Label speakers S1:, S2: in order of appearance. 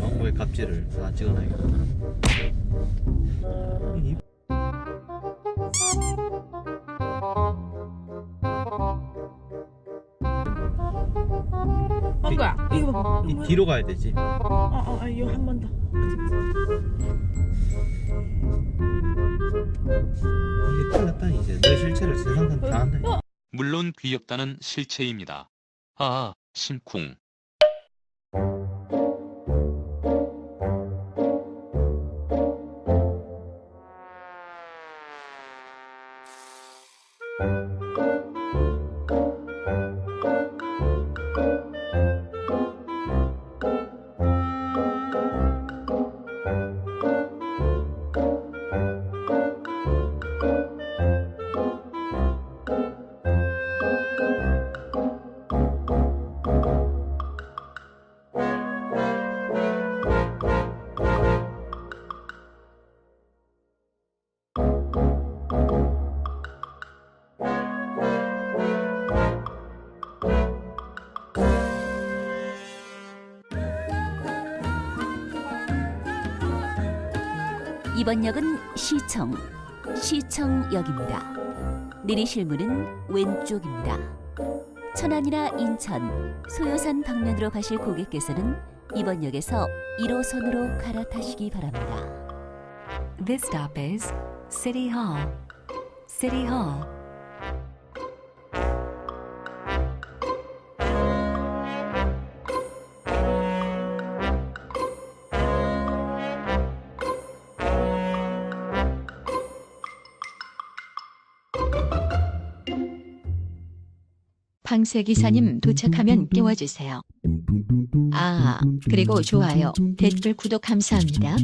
S1: 왕고의 갑질을 다 찍어놔야겠다. 이
S2: 이거 봐봐
S1: 이 뒤로 가야 되지.
S2: 어어 어, 이거 한 번 더
S1: 이게 큰일 났다 이제. 너 실체를 세상 다 안다.
S3: 물론 귀엽다는 실체입니다. 아, 심쿵.
S4: 이번 역은 시청, 시청역입니다. 내리실 문은 왼쪽입니다. 천안이나 인천, 소요산 방면으로 가실 고객께서는 이번 역에서 1호선으로 갈아타시기 바랍니다.
S5: This stop is City Hall. City Hall.
S6: 방세 기사님 도착하면 깨워주세요. 아, 그리고 좋아요, 댓글, 구독 감사합니다.